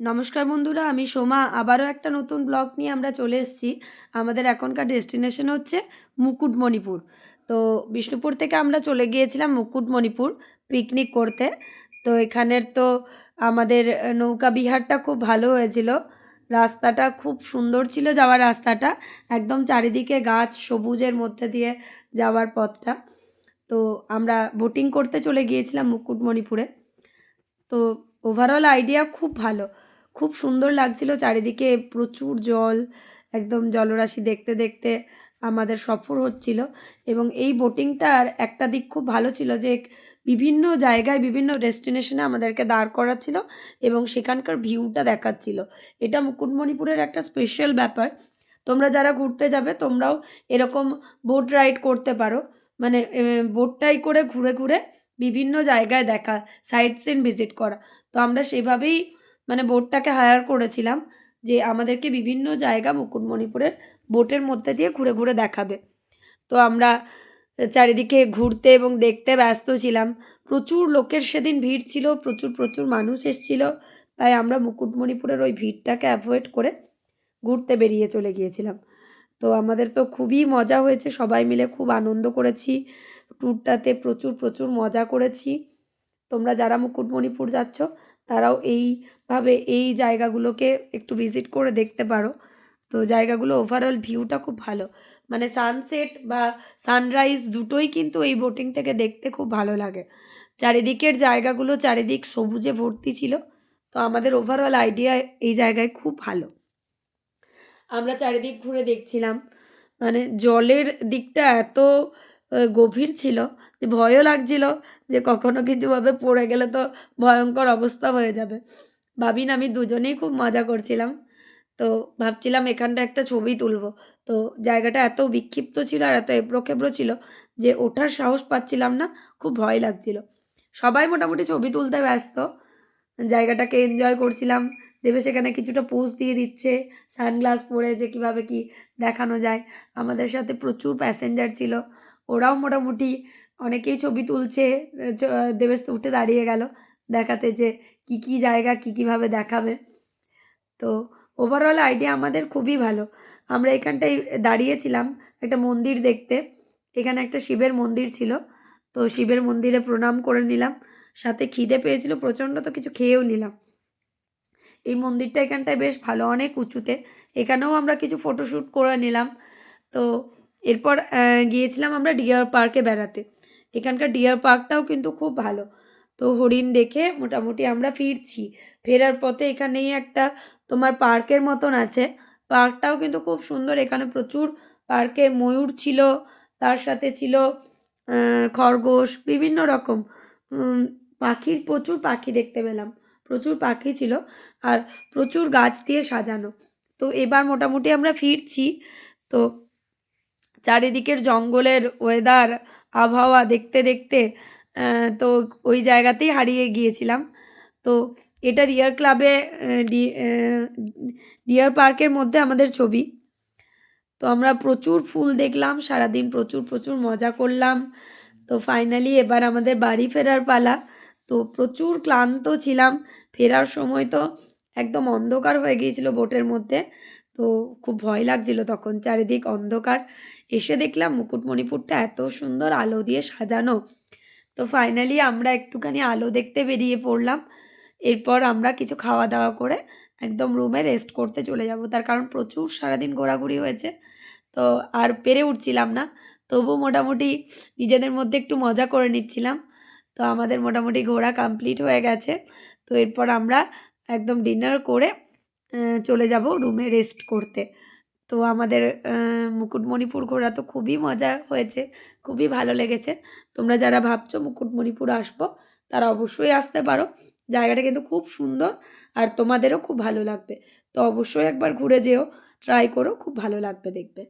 নমস্কার বন্ধুরা, আমি সোমা। আবারও একটা নতুন ব্লগ নিয়ে আমরা চলে এসেছি। আমাদের এখনকার ডেস্টিনেশন হচ্ছে মুকুটমণিপুর। তো বিষ্ণুপুর থেকে আমরা চলে গিয়েছিলাম মুকুটমণিপুর পিকনিক করতে। তো এখানের তো আমাদের নৌকা বিহারটা খুব ভালো হয়েছিল। রাস্তাটা খুব সুন্দর ছিল যাওয়ার রাস্তাটা। একদম চারিদিকে গাছ সবুজের মধ্যে দিয়ে যাওয়ার পথটা। তো আমরা বোটিং করতে চলে গিয়েছিলাম মুকুটমণিপুরে। তো ওভারঅল আইডিয়া খুব ভালো। খুব সুন্দর লাগছিল চারিদিকে প্রচুর জল, একদম জলরাশি দেখতে দেখতে আমাদের সফর হচ্ছিল। এবং এই বোটিংটার একটা দিক খুব ভালো ছিল যে, বিভিন্ন জায়গায় বিভিন্ন ডেস্টিনেশনে আমাদেরকে দাঁড় করাচ্ছিল এবং সেখানকার ভিউটা দেখাচ্ছিল। এটা মুকুটমণিপুরের একটা স্পেশাল ব্যাপার। তোমরা যারা ঘুরতে যাবে, তোমরাও এরকম বোট রাইড করতে পারো। মানে বোটটাই করে ঘুরে ঘুরে বিভিন্ন জায়গায় দেখা সাইট সিন ভিজিট করা। তো আমরা সেভাবেই মানে বোটটাকে হায়ার করেছিলাম যে আমাদেরকে বিভিন্ন জায়গা মুকুটমণিপুরের বোটের মধ্যে দিয়ে ঘুরে ঘুরে দেখাবে। তো আমরা চারিদিকে ঘুরতে এবং দেখতে ব্যস্ত ছিলাম। প্রচুর লোকের সেদিন ভিড় ছিল, প্রচুর প্রচুর মানুষ এসেছিল। তাই আমরা মুকুটমণিপুরের ওই ভিড়টাকে অ্যাভয়েড করে ঘুরতে বেরিয়ে চলে গিয়েছিলাম। তো আমাদের তো খুবই মজা হয়েছে, সবাই মিলে খুব আনন্দ করেছি। ট্যুরটাতে প্রচুর প্রচুর মজা করেছি। তোমরা যারা মুকুটমণিপুর যাচ্ছ তারাও এইভাবে এই জায়গাগুলোকে একটু ভিজিট করে দেখতে পারো। তো জায়গাগুলো ওভারঅল ভিউটা খুব ভালো। মানে সানসেট বা সানরাইজ দুটোই কিন্তু এই বোটিং থেকে দেখতে খুব ভালো লাগে। চারিদিকের জায়গাগুলো চারিদিক সবুজে ভর্তি ছিল। তো আমাদের ওভারঅল আইডিয়া এই জায়গায় খুব ভালো। আমরা চারিদিক ঘুরে দেখছিলাম। মানে জলের দিকটা এত গভীর ছিল, যে ভয়ও লাগছিল যে কখনো কিছুভাবে পড়ে গেলে তো ভয়ঙ্কর অবস্থা হয়ে যাবে। ভাবিন, আমি দুজনেই খুব মজা করছিলাম। তো ভাবছিলাম এখানটা একটা ছবি তুলব। তো জায়গাটা এত বিক্ষিপ্ত ছিল আর এত এবড়ো খেবড়ো ছিল যে ওঠার সাহস পাচ্ছিলাম না, খুব ভয় লাগছিল। সবাই মোটামুটি ছবি তুলতে ব্যস্ত। জায়গাটাকে এনজয় করছিলাম। দেবে সেখানে কিছুটা পোজ দিয়ে দিচ্ছে সানগ্লাস পরে যে কীভাবে কি দেখানো যায়। আমাদের সাথে প্রচুর প্যাসেঞ্জার ছিল। ওরাও মোটামুটি অনেকেই ছবি তুলছে দেবেশ উঠে দাঁড়িয়ে গেল দেখাতে যে কি কি জায়গা কী কীভাবে দেখাবে। তো ওভারঅল আইডিয়া আমাদের খুবই ভালো। আমরা এখানটায় দাঁড়িয়েছিলাম একটা মন্দির দেখতে। এখানে একটা শিবের মন্দির ছিল। তো শিবের মন্দিরে প্রণাম করে নিলাম। সাথে খিদে পেয়েছিল, প্রচণ্ড তো কিছু খেয়েও নিলাম। এই মন্দিরটা এখানটায় বেশ ভালো, অনেক উঁচুতে। এখানেও আমরা কিছু ফটোশ্যুট করে নিলাম। তো এরপর গিয়েছিলাম আমরা ডিয়ার পার্কে বেড়াতে। এখানকার ডিয়ার পার্কটাও কিন্তু খুব ভালো। তো হরিণ দেখে মোটামুটি আমরা ফিরছি। ফেরার পথে এখানেই একটা তোমার পার্কের মতন আছে। পার্কটাও কিন্তু খুব সুন্দর। এখানে প্রচুর পার্কে ময়ূর ছিল, তার সাথে ছিল খরগোশ, বিভিন্ন রকম পাখির, প্রচুর পাখি দেখতে পেলাম। প্রচুর পাখি ছিল আর প্রচুর গাছ দিয়ে সাজানো। তো এবার মোটামুটি আমরা ফিরছি। তো চারিদিকের জঙ্গলের ওয়েদার আবহাওয়া দেখতে দেখতে তো ওই জায়গাতেই হারিয়ে গিয়েছিলাম। তো এটা রিয়ার ক্লাবে ডিয়ার পার্কের মধ্যে আমাদের ছবি। তো আমরা প্রচুর ফুল দেখলাম, সারাদিন প্রচুর প্রচুর মজা করলাম। তো ফাইনালি এবার আমাদের বাড়ি ফেরার পালা। তো প্রচুর ক্লান্ত ছিলাম, ফেরার সময় তো একদম অন্ধকার হয়ে গিয়েছিল বোটের মধ্যে। তো খুব ভয় লাগছিল তখন। চারিদিক অন্ধকার। এসে দেখলাম মুকুটমণিপুরটা এত সুন্দর আলো দিয়ে সাজানো। তো ফাইনালি আমরা একটুখানি আলো দেখতে বেরিয়ে পড়লাম। এরপর আমরা কিছু খাওয়া দাওয়া করে একদম রুমে রেস্ট করতে চলে যাব। তার কারণ প্রচুর সারাদিন ঘোরাঘুরি হয়েছে। তো আর পেরে উঠছিলাম না। তবু মোটামুটি নিজেদের মধ্যে একটু মজা করে নিচ্ছিলাম। তো আমাদের মোটামুটি ঘোরা কমপ্লিট হয়ে গেছে। তো এরপর আমরা একদম ডিনার করে চলে যাব রুমে রেস্ট করতে। তো আমাদের মুকুটমণিপুর ঘোরা তো খুবই মজা হয়েছে, খুবই ভালো লেগেছে। তোমরা যারা ভাবছ মুকুটমণিপুর আসব, তারা অবশ্যই আসতে পারো। জায়গাটা কিন্তু খুব সুন্দর আর তোমাদেরও খুব ভালো লাগবে। তো অবশ্যই একবার ঘুরে যেও ট্রাই করো, খুব ভালো লাগবে দেখবে।